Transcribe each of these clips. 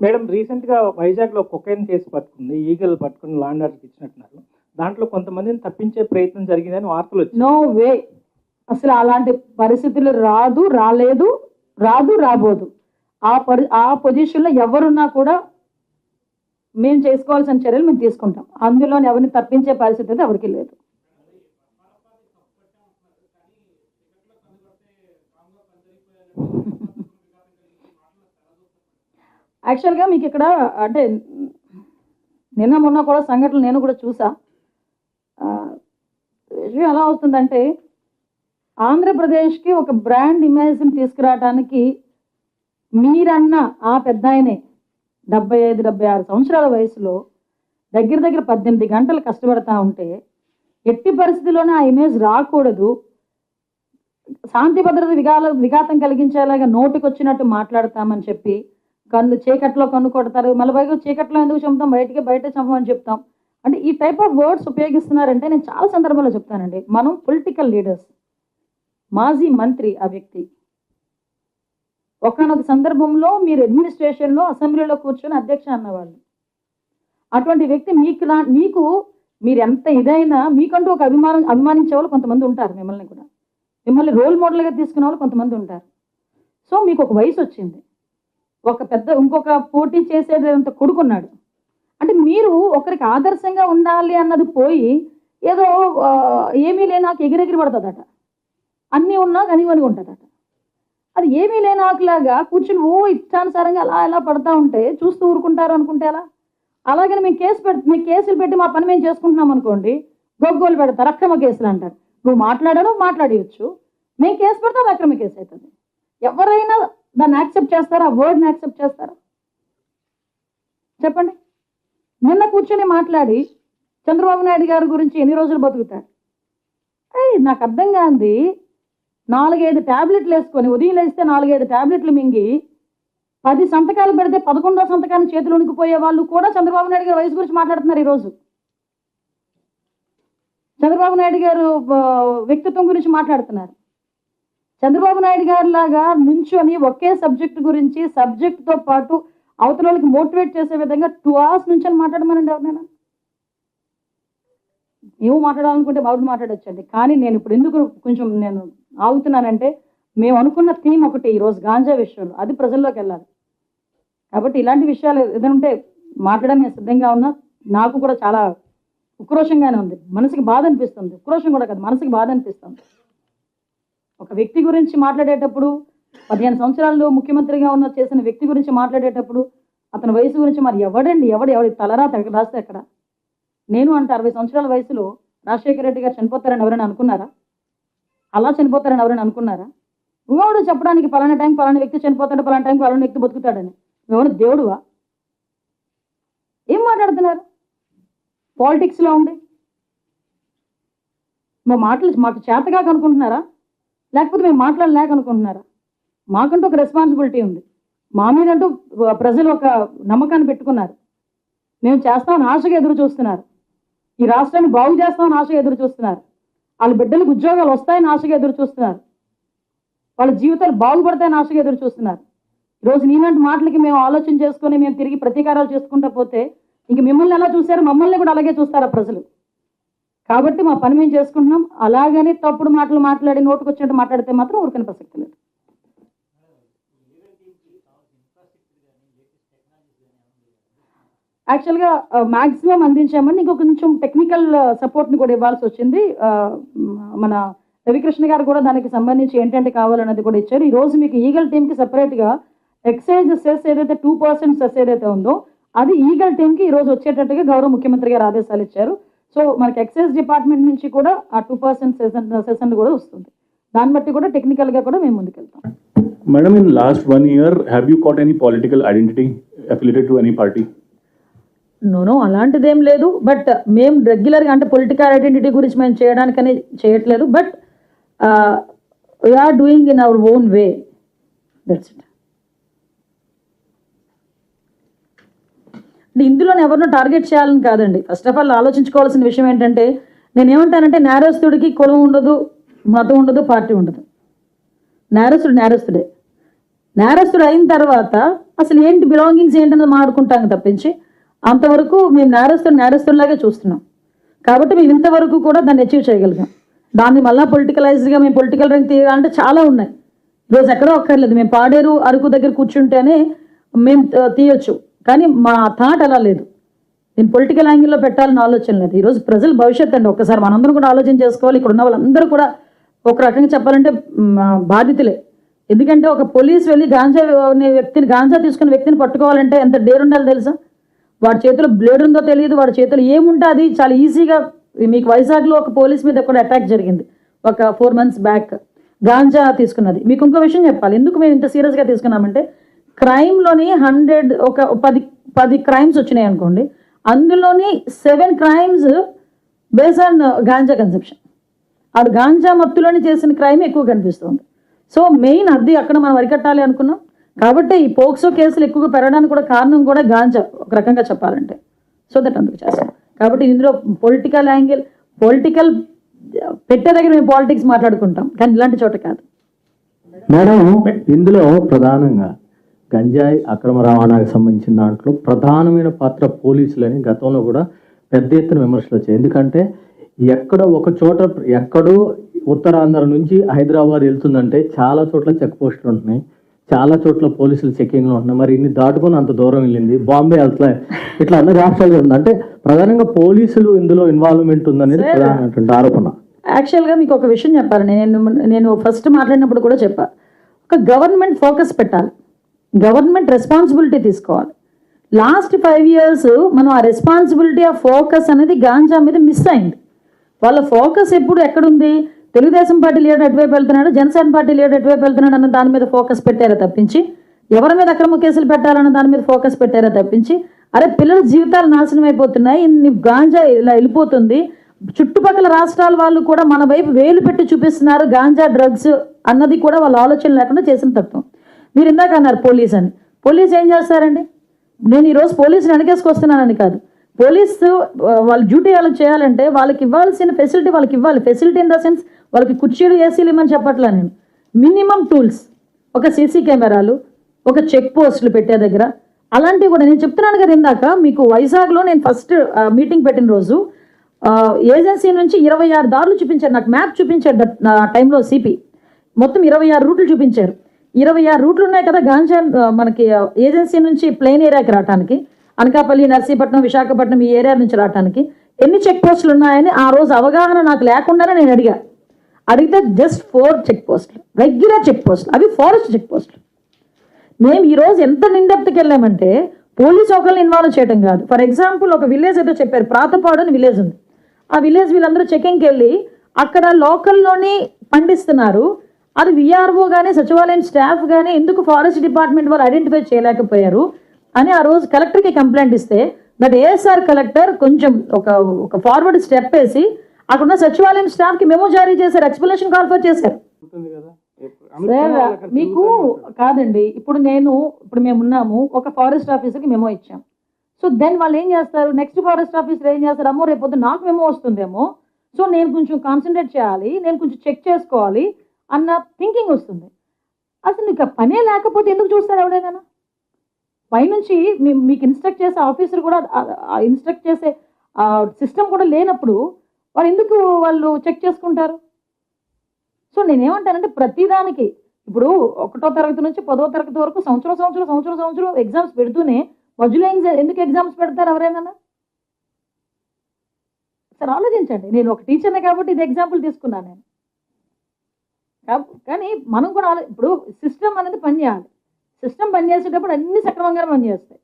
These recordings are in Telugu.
మేడం రీసెంట్గా వైజాగ్లో కొకైన్ కేసు పట్టుకుంది ఈగల్ పట్టుకుని లాండర్కి ఇచ్చినట్టున్నారు. దాంట్లో కొంతమందిని తప్పించే ప్రయత్నం జరిగిందని వార్తలు వచ్చాయి. No way. అసలు అలాంటి పరిస్థితులు రాదు రాలేదు రాదు రాబోదు. ఆ పరి ఆ పొజిషన్లో ఎవరున్నా కూడా మేము చేసుకోవాల్సిన చర్యలు మేము తీసుకుంటాం. అందులో ఎవరిని తప్పించే పరిస్థితి అయితే ఎవరికి లేదు. యాక్చువల్గా మీకు ఇక్కడ అంటే నిన్న మొన్న కూడా సంఘటనలు నేను కూడా చూసా. విషయం ఎలా అవుతుందంటే ఆంధ్రప్రదేశ్కి ఒక బ్రాండ్ ఇమేజ్ని తీసుకురావడానికి మీరన్న ఆ పెద్ద ఆయనే డెబ్బై ఐదు డెబ్బై ఆరు సంవత్సరాల వయసులో దగ్గర దగ్గర పద్దెనిమిది గంటలు కష్టపడతా ఉంటే ఎట్టి పరిస్థితుల్లోనే ఆ ఇమేజ్ రాకూడదు. శాంతి భద్రత విఘాల విఘాతం కలిగించేలాగా నోటికొచ్చినట్టు మాట్లాడతామని చెప్పి కన్ను చీకట్లో కన్ను కొడతారు మళ్ళీ పైగా చీకట్లో ఎందుకు చంపుతాం? బయటికి బయట చంపమని చెప్తాం. అంటే ఈ టైప్ ఆఫ్ వర్డ్స్ ఉపయోగిస్తున్నారంటే నేను చాలా సందర్భాల్లో చెప్తానండి. మనం పొలిటికల్ లీడర్స్ మాజీ మంత్రి ఆ వ్యక్తి. ఒకనొక సందర్భంలో మీరు అడ్మినిస్ట్రేషన్లో అసెంబ్లీలో కూర్చొని అధ్యక్ష అన్నవాళ్ళు. అటువంటి వ్యక్తి మీకు లా మీకు మీరు ఎంత ఇదైనా మీకంటూ ఒక అభిమానం అభిమానించే వాళ్ళు కొంతమంది ఉంటారు మిమ్మల్ని కూడా. మిమ్మల్ని రోల్ మోడల్గా తీసుకునే వాళ్ళు కొంతమంది ఉంటారు. సో మీకు ఒక వయసు వచ్చింది. ఒక పెద్ద ఇంకొక పోటీ చేసేదంత కొడుకున్నాడు. అంటే మీరు ఒకరికి ఆదర్శంగా ఉండాలి అన్నది పోయి ఏదో ఏమీ లేని నాకు ఎగిరెగిరి పడుతుందట. అన్నీ ఉన్నా కనివని ఉంటుందట. అది ఏమీ లేనాకులాగా కూర్చుని ఓ ఇష్టానుసారంగా అలా ఎలా పడతా ఉంటే చూస్తూ ఊరుకుంటారు అనుకుంటే అలా అలాగని మేము కేసు పెట్టి మేము కేసులు పెట్టి మా పని మేము చేసుకుంటున్నాం అనుకోండి గొగ్గోలు పెడతారు అక్రమ కేసులు అంటారు. నువ్వు మాట్లాడాను మాట్లాడేయచ్చు. మేము కేసు పెడతాం అక్రమ కేసు అవుతుంది. ఎవరైనా దాన్ని యాక్సెప్ట్ చేస్తారా? ఆ వర్డ్ని యాక్సెప్ట్ చేస్తారా? చెప్పండి. నిన్న కూర్చొని మాట్లాడి చంద్రబాబు నాయుడు గారి గురించి ఎన్ని రోజులు బతుకుతారు? అయ్యి నాకు అర్థం కాంది. నాలుగైదు ట్యాబ్లెట్లు వేసుకొని ఉదయం లేస్తే నాలుగైదు ట్యాబ్లెట్లు మింగి పది సంతకాలు పెడితే పదకొండో సంతకాన్ని చేతులు ఉనికిపోయే వాళ్ళు కూడా చంద్రబాబు నాయుడు గారి వయసు గురించి మాట్లాడుతున్నారు ఈరోజు. చంద్రబాబు నాయుడు గారు వ్యక్తిత్వం గురించి మాట్లాడుతున్నారు. చంద్రబాబు నాయుడు గారి లాగా నుంచొని ఒకే సబ్జెక్ట్ గురించి సబ్జెక్ట్తో పాటు అవతల వాళ్ళకి మోటివేట్ చేసే విధంగా టూ అవర్స్ నుంచి మాట్లాడమనండి ఎవరినైనా. ఏమో మాట్లాడాలనుకుంటే బాబు మాట్లాడొచ్చండి. కానీ నేను ఇప్పుడు ఎందుకు కొంచెం నేను ఆగుతున్నానంటే మేము అనుకున్న థీమ్ ఒకటి ఈరోజు గాంజా విషయంలో అది ప్రజల్లోకి వెళ్ళాలి. కాబట్టి ఇలాంటి విషయాలు ఏదైనా ఉంటే మాట్లాడడానికి నేను సిద్ధంగా ఉన్నా. నాకు కూడా చాలా ఉక్రోషంగానే ఉంది. మనసుకి బాధ అనిపిస్తుంది. ఉక్రోషం కూడా కాదు మనసుకి బాధ అనిపిస్తుంది. ఒక వ్యక్తి గురించి మాట్లాడేటప్పుడు పదిహేను సంవత్సరాలు ముఖ్యమంత్రిగా ఉన్న చేసిన వ్యక్తి గురించి మాట్లాడేటప్పుడు అతని వయసు గురించి మరి ఎవడండి? ఎవడు? ఎవడి తలరా రాస్తే అక్కడ నేను అంటే అరవై సంవత్సరాల వయసులో రాజశేఖర రెడ్డి గారు చనిపోతారని ఎవరైనా అనుకున్నారా? అలా చనిపోతారని ఎవరైనా అనుకున్నారా? ఇంకోడు చెప్పడానికి పలానా టైం పలానా వ్యక్తి చనిపోతాడు పలానా టైం పలానా వ్యక్తి బతుకుతాడని. ఎవరు దేవుడువా? ఏం మాట్లాడుతున్నారు? పాలిటిక్స్లో ఉండి? మా మాటలు మాకు చేతగా కనుక్కుంటున్నారా లేకపోతే మేము మాట్లాడలేక అనుకుంటున్నారా మాకంటూ ఒక రెస్పాన్సిబిలిటీ ఉంది. మా మీదంటూ ప్రజలు ఒక నమ్మకాన్ని పెట్టుకున్నారు. మేము చేస్తామని ఆశగా ఎదురు చూస్తున్నారు. ఈ రాష్ట్రాన్ని బాగు చేస్తామని ఆశగా ఎదురు చూస్తున్నారు. వాళ్ళ బిడ్డలకు ఉద్యోగాలు వస్తాయని ఆశగా ఎదురు చూస్తున్నారు. వాళ్ళ జీవితాలు బాగుపడతాయని ఆశగా ఎదురు చూస్తున్నారు. ఈరోజు నీలాంటి మాటలకి మేము ఆలోచన చేసుకొని మేము తిరిగి ప్రతీకారాలు చేసుకుంటా పోతే ఇంక మిమ్మల్ని ఎలా చూశారు మమ్మల్ని కూడా అలాగే చూస్తారా ప్రజలు? కాబట్టి మా పని మేము చేసుకుంటున్నాం. అలాగని తప్పుడు మాటలు మాట్లాడి నోటుకు వచ్చినట్టు మాట్లాడితే మాత్రం ఊరికని ప్రసక్తి లేదు. యాక్చువల్గా మ్యాక్సిమం అందించామని ఇంకొక కొంచెం టెక్నికల్ సపోర్ట్ని కూడా ఇవ్వాల్సి వచ్చింది. మన రవికృష్ణ గారు కూడా దానికి సంబంధించి ఏంటంటే కావాలన్నది కూడా ఇచ్చారు. ఈరోజు మీకు ఈగల్ టీమ్కి సపరేట్గా ఎక్సైజ్ సెస్ ఏదైతే టూ పర్సెంట్ సెస్ ఏదైతే ఉందో అది ఈగల్ టీమ్కి ఈ రోజు వచ్చేటట్టుగా గౌరవ ముఖ్యమంత్రి గారు ఆదేశాలు ఇచ్చారు. సో మనకి ఎక్సైజ్ డిపార్ట్మెంట్ నుంచి కూడా ఆ టూ పర్సెంట్ సెషన్ సెషన్ కూడా వస్తుంది. దాన్ని బట్టి కూడా టెక్నికల్గా కూడా మేము ముందుకెళ్తాం. Madam, in last one year, have you got any political identity affiliated to any party? No no అలాంటిదేం లేదు. బట్ మేము రెగ్యులర్గా అంటే పొలిటికల్ ఐడెంటిటీ గురించి మేము చేయడానికని చేయట్లేదు. But we are doing in our own way that's it అంటే ఇందులో ఎవరినో టార్గెట్ చేయాలని కాదండి. ఫస్ట్ ఆఫ్ ఆల్ ఆలోచించుకోవాల్సిన విషయం ఏంటంటే నేను ఏమంటానంటే నేరస్తుడికి కులం ఉండదు మతం ఉండదు పార్టీ ఉండదు. నేరస్తుడు నేరస్తుడే. నేరస్తుడు అయిన తర్వాత అసలు ఏంటి బిలాంగింగ్స్ ఏంటన్నది మాట్లాడుకుంటాం తప్పించి అంతవరకు మేము నేరస్తుడు నేరస్తుడిలాగే చూస్తున్నాం. కాబట్టి మేము ఇంతవరకు కూడా దాన్ని అచీవ్ చేయగలిగాం. దాన్ని మళ్ళీ పొలిటికలైజ్డ్గా మేము పొలిటికల్ రంగ్ తీయాలంటే చాలా ఉన్నాయి. ఈరోజు ఎక్కడో ఒక్కర్లేదు మేము పాడేరు అరకు దగ్గర కూర్చుంటేనే మేము తీయొచ్చు. కానీ మా థాట్ అలా లేదు. నేను పొలిటికల్ యాంగిల్లో పెట్టాలని ఆలోచన లేదు. ఈరోజు ప్రజల భవిష్యత్తు అండి. ఒక్కసారి మనందరం కూడా ఆలోచన చేసుకోవాలి. ఇక్కడ ఉన్న వాళ్ళందరూ కూడా ఒక రకంగా చెప్పాలంటే బాధితులే. ఎందుకంటే ఒక పోలీస్ వెళ్ళి గాంజా అనే వ్యక్తిని గాంజా తీసుకున్న వ్యక్తిని పట్టుకోవాలంటే ఎంత డేర్ ఉండాలి తెలుసా? వాడి చేతిలో బ్లేడ్ ఉందో తెలియదు. వాడి చేతిలో ఏముంటే అది చాలా ఈజీగా మీకు వైజాగ్లో ఒక పోలీస్ మీద కూడా అటాక్ జరిగింది. ఒక ఫోర్ మంత్స్ బ్యాక్ గాంజా తీసుకున్నది. మీకు ఇంకో విషయం చెప్పాలి. ఎందుకు మేము ఇంత సీరియస్గా తీసుకున్నామంటే క్రైమ్లోని హండ్రెడ్ ఒక పది పది క్రైమ్స్ వచ్చినాయి అనుకోండి. అందులోని seven crimes base on ganja conception. ఆడు గాంజా మత్తులోని చేసిన క్రైమ్ ఎక్కువ కనిపిస్తుంది. సో మెయిన్ అద్దె అక్కడ మనం అరికట్టాలి అనుకున్నాం. కాబట్టి ఈ పోక్సో కేసులు ఎక్కువగా పెరగడానికి కూడా కారణం కూడా గాంజా ఒక రకంగా చెప్పాలంటే. సో దట్ అందుకు చేస్తాం. కాబట్టి ఇందులో పొలిటికల్ యాంగిల్ పొలిటికల్ పెట్టే దగ్గర మేము పాలిటిక్స్ మాట్లాడుకుంటాం. కానీ ఇలాంటి చోట కాదు. మేడం ఇందులో ప్రధానంగా గంజాయి అక్రమ రవాణాకి సంబంధించిన దాంట్లో ప్రధానమైన పాత్ర పోలీసులని గతంలో కూడా పెద్ద ఎత్తున విమర్శలు వచ్చాయి. ఎందుకంటే ఎక్కడో ఒక చోట ఎక్కడో ఉత్తరాంధ్ర నుంచి హైదరాబాద్ వెళ్తుందంటే చాలా చోట్ల చెక్ పోస్టులు ఉంటున్నాయి. చాలా చోట్ల పోలీసులు చెక్కింగ్లు ఉంటున్నాయి. మరి ఇన్ని దాటుకొని అంత దూరం వెళ్ళింది బాంబే వెళ్తా ఇట్లా అన్ని రాష్ట్రాలు ఉంది అంటే ప్రధానంగా పోలీసులు ఇందులో ఇన్వాల్వ్మెంట్ ఉందనేది ప్రధానమైనటువంటి ఆరోపణ. యాక్చువల్గా మీకు ఒక విషయం చెప్పాలి. నేను నేను ఫస్ట్ మాట్లాడినప్పుడు కూడా చెప్పా. ఒక గవర్నమెంట్ ఫోకస్ పెట్టాలి. గవర్నమెంట్ రెస్పాన్సిబిలిటీ తీసుకోవాలి. లాస్ట్ ఫైవ్ ఇయర్స్ మనం ఆ రెస్పాన్సిబిలిటీ ఆ ఫోకస్ అనేది గాంజా మీద మిస్ అయింది. వాళ్ళ ఫోకస్ ఎప్పుడు ఎక్కడుంది? తెలుగుదేశం పార్టీ లీడర్ ఎటువైపు వెళ్తున్నాడు? జనసేన పార్టీ లీడర్ ఎటువైపు వెళ్తున్నాడు అన్న దాని మీద ఫోకస్ పెట్టారా తప్పించి? ఎవరి మీద అక్రమ కేసులు పెట్టాలన్న దాని మీద ఫోకస్ పెట్టారా తప్పించి? అరే పిల్లల జీవితాలు నాశనం అయిపోతున్నాయి. ఇన్ని గాంజా ఇలా వెళ్ళిపోతుంది. చుట్టుపక్కల రాష్ట్రాల వాళ్ళు కూడా మన వైపు వేలు పెట్టి చూపిస్తున్నారు గాంజా డ్రగ్స్ అన్నది కూడా వాళ్ళ ఆలోచన లేకుండా చేసిన తత్వం. మీరు ఇందాక అన్నారు పోలీస్ అని. పోలీస్ ఏం చేస్తారండి? నేను ఈరోజు పోలీసుని వెనకేసుకొస్తున్నానని కాదు. పోలీసు వాళ్ళు వాళ్ళ డ్యూటీ వాళ్ళకి చేయాలంటే వాళ్ళకి ఇవ్వాల్సిన ఫెసిలిటీ వాళ్ళకి ఇవ్వాలి. ఫెసిలిటీ ఇన్ ద సెన్స్ వాళ్ళకి కుర్చీలు ఏసీలు ఇవ్వమని చెప్పట్లా నేను. Minimum tools. ఒక సీసీ కెమెరాలు ఒక చెక్ పోస్టులు పెట్టే దగ్గర. అలాంటివి కూడా నేను చెప్తున్నాను కదా ఇందాక మీకు వైజాగ్లో నేను ఫస్ట్ మీటింగ్ పెట్టిన రోజు ఏజెన్సీ నుంచి ఇరవై ఆరు దారులు చూపించారు. నాకు మ్యాప్ చూపించారు ఆ టైంలో సిపి. మొత్తం ఇరవై ఆరు రూట్లు చూపించారు. ఇరవై ఆరు రూట్లు ఉన్నాయి కదా గాంజా మనకి ఏజెన్సీ నుంచి ప్లెయిన్ ఏరియాకి రావడానికి అనకాపల్లి నర్సీపట్నం విశాఖపట్నం ఈ ఏరియా నుంచి రావడానికి ఎన్ని చెక్ పోస్టులు ఉన్నాయని ఆ రోజు అవగాహన నాకు లేకుండానే నేను అడిగా. అడిగితే జస్ట్ ఫోర్ చెక్ పోస్టులు రెగ్యులర్ చెక్ పోస్టులు అవి ఫారెస్ట్ చెక్ పోస్టులు మేము ఈరోజు ఎంత నిండెప్తకి వెళ్ళామంటే పోలీస్ ఒకరిని ఇన్వాల్వ్ చేయడం కాదు. ఫర్ ఎగ్జాంపుల్ ఒక విలేజ్ ఏదో చెప్పారు ప్రాతపాడు అని విలేజ్ ఉంది. ఆ విలేజ్ వీళ్ళందరూ చెకింగ్కి వెళ్ళి అక్కడ లోకల్లోని పండిస్తున్నారు అది విఆర్ఓ కానీ సచివాలయం స్టాఫ్ కానీ ఎందుకు ఫారెస్ట్ డిపార్ట్మెంట్ వాళ్ళు ఐడెంటిఫై చేయలేకపోయారు అని ఆ రోజు కలెక్టర్కి కంప్లైంట్ ఇస్తే దట్ ఏఎస్ఆర్ కలెక్టర్ కొంచెం ఒక ఒక ఫార్వర్డ్ స్టెప్ వేసి అక్కడ ఉన్న సచివాలయం స్టాఫ్కి మెమో జారీ చేశారు ఎక్స్ప్లెనేషన్ కాల్ఫర్ చేశారు. మీకు కాదండి ఇప్పుడు నేను ఇప్పుడు మేము ఉన్నాము ఒక ఫారెస్ట్ ఆఫీసర్కి మెమో ఇచ్చాం. సో దెన్ వాళ్ళు ఏం చేస్తారు? నెక్స్ట్ ఫారెస్ట్ ఆఫీసర్ ఏం చేస్తారు? అమ్మో రేపు నాకు మెమో వస్తుందేమో. సో నేను కొంచెం కాన్సన్ట్రేట్ చేయాలి నేను కొంచెం చెక్ చేసుకోవాలి అన్న థింకింగ్ వస్తుంది. అసలు నీకు పనే లేకపోతే ఎందుకు చూస్తారు ఎవడైనా? పైనుంచి మీ- మీకు ఇన్స్ట్రక్ట్ చేసే ఆఫీసర్ కూడా ఇన్స్ట్రక్ట్ చేసే సిస్టమ్ కూడా లేనప్పుడు వాళ్ళు ఎందుకు వాళ్ళు చెక్ చేసుకుంటారు? సో నేనేమంటానంటే ప్రతిదానికి ఇప్పుడు ఒకటో తరగతి నుంచి పదో తరగతి వరకు సంవత్సరం సంవత్సరం సంవత్సరం సంవత్సరం ఎగ్జామ్స్ పెడుతూనే మధ్యలో ఎందుకు ఎగ్జామ్స్ పెడతారు ఎవరైనా? సార్ ఆలోచించండి. నేను ఒక టీచర్నే కాబట్టి ఇది ఎగ్జాంపుల్ తీసుకున్నాను నేను. కానీ మనం కూడా ఇప్పుడు సిస్టమ్ అనేది పనిచేయాలి సిస్టమ్ పనిచేసేటప్పుడు అన్ని సక్రమంగా పనిచేస్తాయి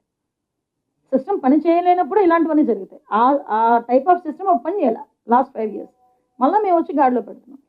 సిస్టమ్ పని చేయలేనప్పుడు ఇలాంటివన్నీ జరుగుతాయి. ఆ ఆ టైప్ ఆఫ్ సిస్టమ్ పని చేయాలి. లాస్ట్ ఫైవ్ ఇయర్స్ మళ్ళీ మేము వచ్చి గాడిలో పెడుతున్నాం.